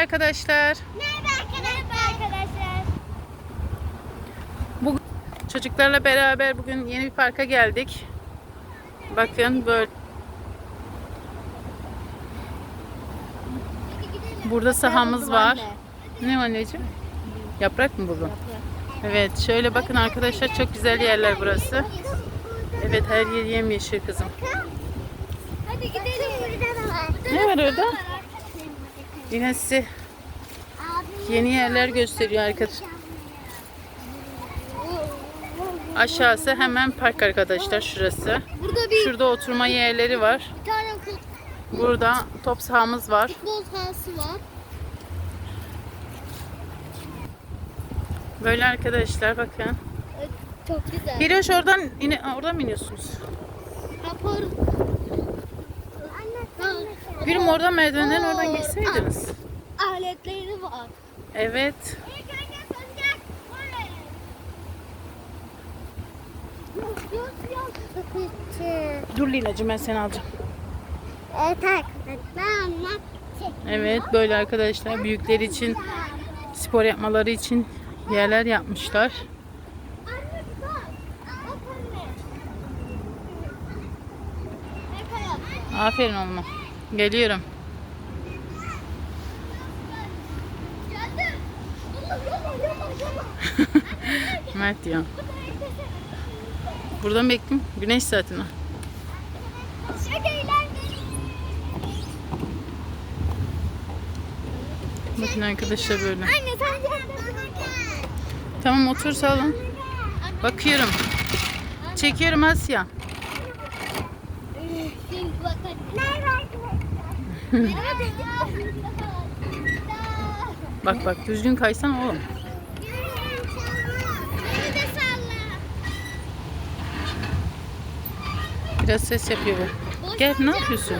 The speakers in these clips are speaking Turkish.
arkadaşlar. Merhaba arkadaşlar. arkadaşlar. Bu çocuklarla beraber bugün yeni bir parka geldik. Bakın böyle burada sahamız var. Ne anneciğim? Yaprak mı bu? Evet, şöyle bakın arkadaşlar çok güzel yerler burası. Evet, her yer yemyeşil kızım. Hadi gidelim. Ne var orada? Yine size yeni yerler gösteriyor arkadaşlar. Aşağısı hemen park arkadaşlar şurası. Burada bir, Şurada oturma yerleri var. bir tane Burada top sahamız var. futbol sahası var. Böyle arkadaşlar bakın. Çok güzel. Hiroş oradan yine oradan mı iniyorsunuz? Rapor. Yürüm oradan merdivenden oradan geçseydiniz. Aletleri var. Evet. Dur Lina'cığım ben seni alacağım. Evet arkadaşlar. Evet böyle arkadaşlar büyükler için spor yapmaları için yerler yapmışlar. Aferin oğluma. Geliyorum. Mert ya. Buradan bekleyin. Güneş eğlenceli. Bakın arkadaşlar böyle. Tamam otur salon. Bakıyorum. Çekiyorum Asya. Merhaba. Bak bak düzgün kaysan oğlum. Biraz ses yapıyor bu. Gel ne yapıyorsun?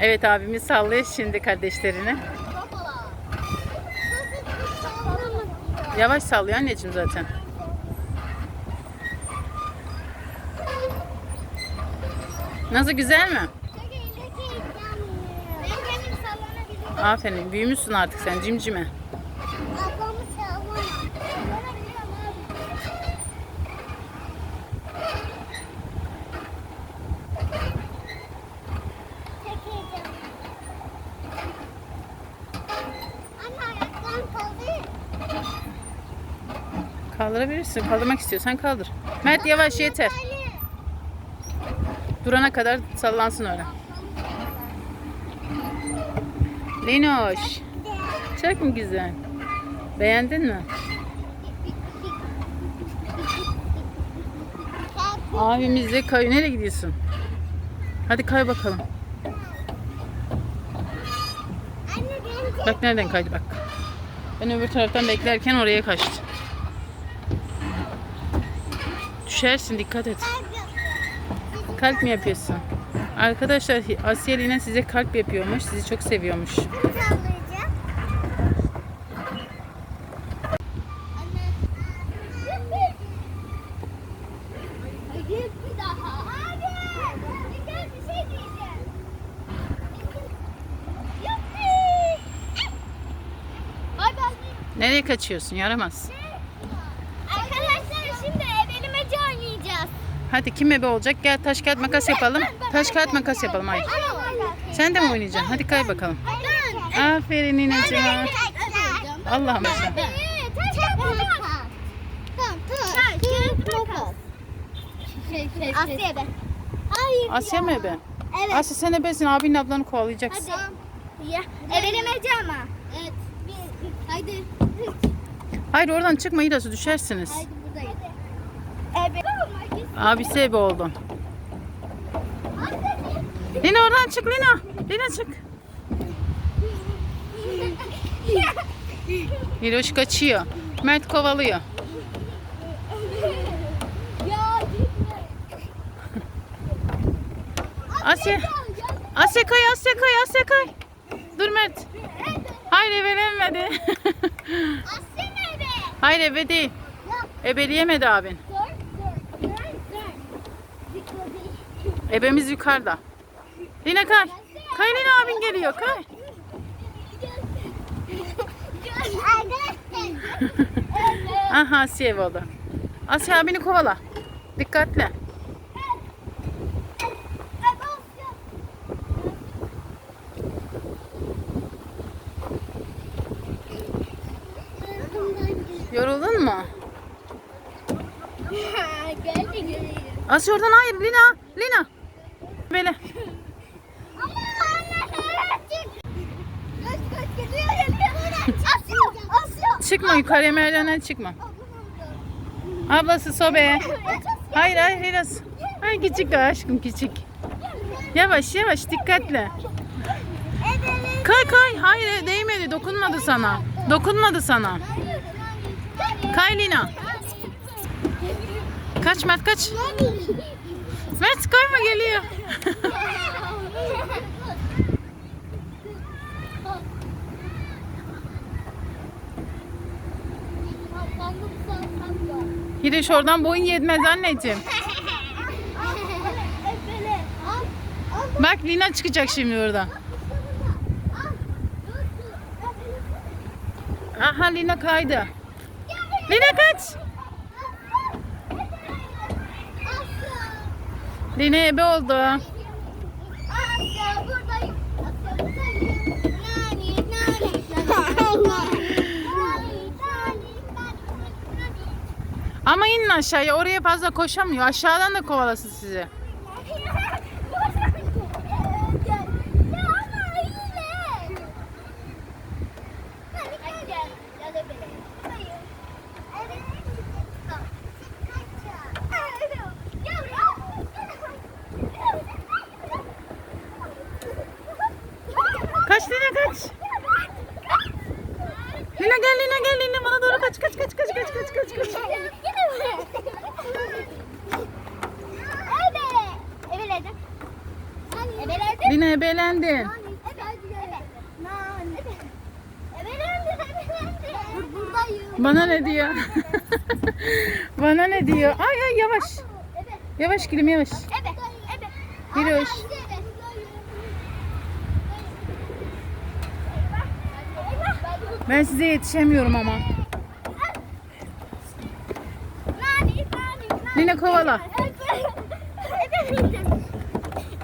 Evet abimiz sallıyor şimdi kardeşlerini. Yavaş sallıyor anneciğim zaten. Nasıl güzel mi? Aferin büyümüşsün artık sen cimcime. Kaldırabilirsin. Kaldırmak istiyorsan kaldır. Mert yavaş yeter. Durana kadar sallansın öyle. Linoş. Çok mu güzel? Beğendin mi? Abimiz de kayıyor. Nereye gidiyorsun? Hadi kay bakalım. Bak nereden kaydı bak. Ben öbür taraftan beklerken oraya kaçtı. Düşersin dikkat et. Kalp mi yapıyorsun? Arkadaşlar Asya Lina size kalp yapıyormuş. Sizi çok seviyormuş. sallayacağım. Anne. Hayır bir daha. Abi. Gel bir şey diyeceğim. Yuppi. Ay ben Nereye kaçıyorsun? Yaramaz. Arkadaşlar şimdi ebelemeci oynayacağız. Hadi kim ebe olacak? Gel taş kağıt makas yapalım. Taş kağıt makas yapalım. Hayır. Sen de mi oynayacaksın? Hadi kay bakalım. Aferin Nineciğim. Allah'ım Asya be. Hayır Asya mı ebe? Evet. Asya sen ebesin. Abinin ablanı kovalayacaksın. Hadi. Ya. Ebelemeci ama. Evet. Haydi. Hayır oradan çıkma İrası düşersiniz. Haydi buradayız. Ebe. Abisi ebe oldu. Lina oradan çık Lina. Lina çık. Hiroş kaçıyor. Mert kovalıyor. Asya. Asya kay, Asya kay, Asya kay. Dur Mert. Hayır ebelenmedi. Asya nerede? Hayır ebe değil. Ebeleyemedi abin. Ebemiz yukarıda. Lina kay. Kay Lina abin geliyor kay. Aha Asiye oldu. Asya abini kovala. Dikkatli. Yoruldun mu? Asya oradan hayır Lina. Lina. Çıkma yukarıya merdivenden çıkma. Ablası sobe. Hayır hayır biraz. Ay küçük aşkım küçük. Yavaş yavaş dikkatli. Kay kay. Hayır değmedi dokunmadı sana. Dokunmadı sana. Kay Lina. Kaç Mert kaç. Mert kayma geliyor. Giriş oradan boyun yetmez anneciğim. Bak Lina çıkacak şimdi oradan. Aha Lina kaydı. Lina kaç. Lina ebe oldu. Asya buradayım. Asya buradayım. Nani, nani, nani, nani, nani. Ama inin aşağıya oraya fazla koşamıyor. Aşağıdan da kovalasın sizi. Bana ne diyor? bana ne diyor? Ay ay yavaş. Yavaş gülüm yavaş. Evet. Evet. Yürü hoş. Ben size yetişemiyorum ama. Lina kovala.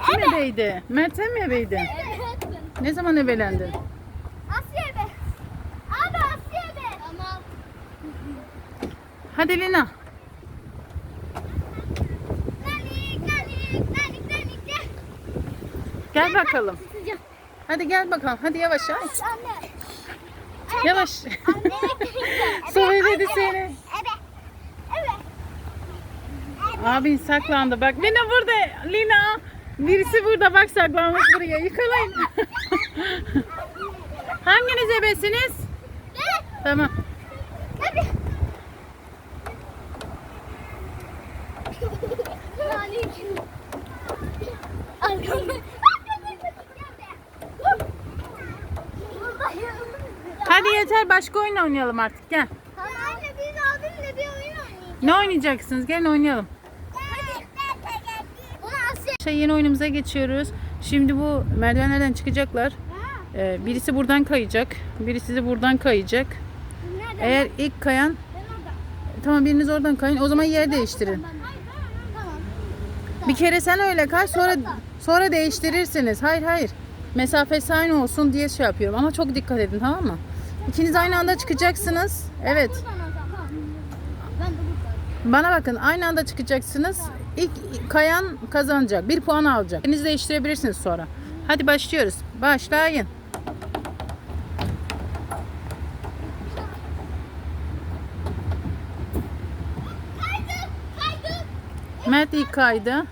Kim ebeydi? Mert sen mi ebeydi? Ne zaman ebelendin? Asya be. Abi Asya be. Tamam. Hadi Lina. Gel. Bakalım. Hadi gel bakalım. Hadi yavaş. Anne. Yavaş. Söyledi seni. Abin saklandı. Bak Lina burada. Lina. Birisi burada bak saklanmış buraya. Yakalayın. Hanginiz ebesiniz? Tamam. Hadi. Hadi yeter başka oyun oynayalım artık gel. Tamam anne biz abimle bir oyun oynayacağız. Ne oynayacaksınız? Gelin oynayalım. Şey yeni oyunumuza geçiyoruz. Şimdi bu merdivenlerden çıkacaklar. Ee, birisi buradan kayacak. Birisi de buradan kayacak. Eğer ilk kayan tamam biriniz oradan kayın. O zaman yer değiştirin. Bir kere sen öyle kay sonra sonra değiştirirsiniz. Hayır hayır. Mesafesi aynı olsun diye şey yapıyorum ama çok dikkat edin tamam mı? İkiniz aynı anda çıkacaksınız. Evet. Bana bakın aynı anda çıkacaksınız. İlk kayan kazanacak. Bir puan alacak. Biriniz değiştirebilirsiniz sonra. Hadi başlıyoruz. Başlayın. Kaydım. Mert ilk kaydı.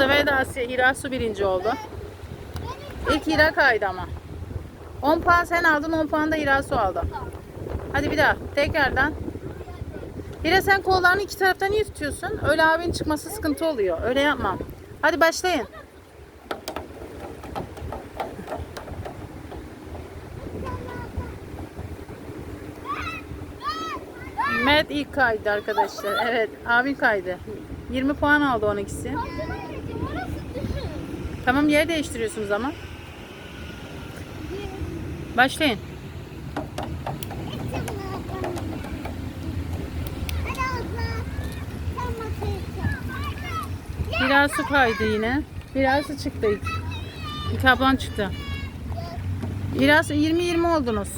sefer de Asya Hirasu birinci oldu. İlk Hira kaydı ama. 10 puan sen aldın 10 puan da Hirasu aldı. Hadi bir daha tekrardan. Hira sen kollarını iki taraftan niye tutuyorsun? Öyle abin çıkması sıkıntı oluyor. Öyle yapmam. Hadi başlayın. Mehmet ilk kaydı arkadaşlar. Evet abin kaydı. 20 puan aldı 12'si. Tamam yer değiştiriyorsunuz ama. Başlayın. Biraz su kaydı yine. Biraz su çıktı. İlk ablan çıktı. Biraz 20-20 oldunuz.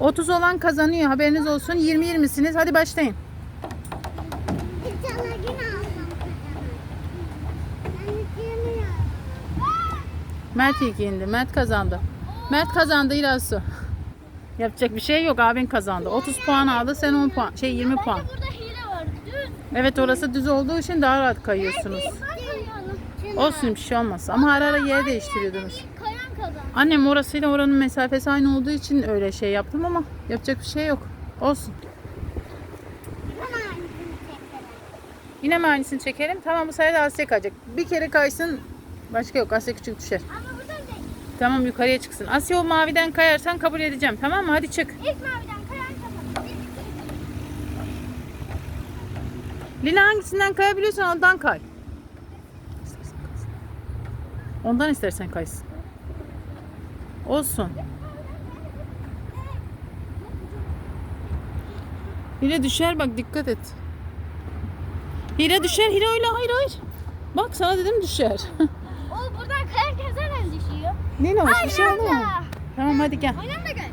30 olan kazanıyor. Haberiniz olsun. 20-20'siniz. Hadi başlayın. Mert ilk indi. Mert kazandı. Mert kazandı İrasu. Yapacak bir şey yok. Abin kazandı. 30 puan aldı. Sen 10 puan. Şey 20 puan. Burada hile var. Düz. Evet orası düz olduğu için daha rahat kayıyorsunuz. Olsun bir şey olmaz. Ama ara ara yer değiştiriyordunuz. Annem orasıyla oranın mesafesi aynı olduğu için öyle şey yaptım ama yapacak bir şey yok. Olsun. Yine mi aynısını çekelim? Tamam bu sefer de Asya kayacak. Bir kere kaysın başka yok. Asya küçük düşer. Ama. Tamam yukarıya çıksın. Asya o maviden kayarsan kabul edeceğim. Tamam mı? Hadi çık. İlk maviden kayan kazan. Lina hangisinden kayabiliyorsan ondan kay. Ondan istersen kaysın. Olsun. Hira düşer bak dikkat et. Hira düşer. Hira öyle hayır hayır. Bak sana dedim düşer. O buradan kayan kazan düşüyor. Lina hoş bir şey oldu mu? Tamam hadi gel. Aynı anda gel.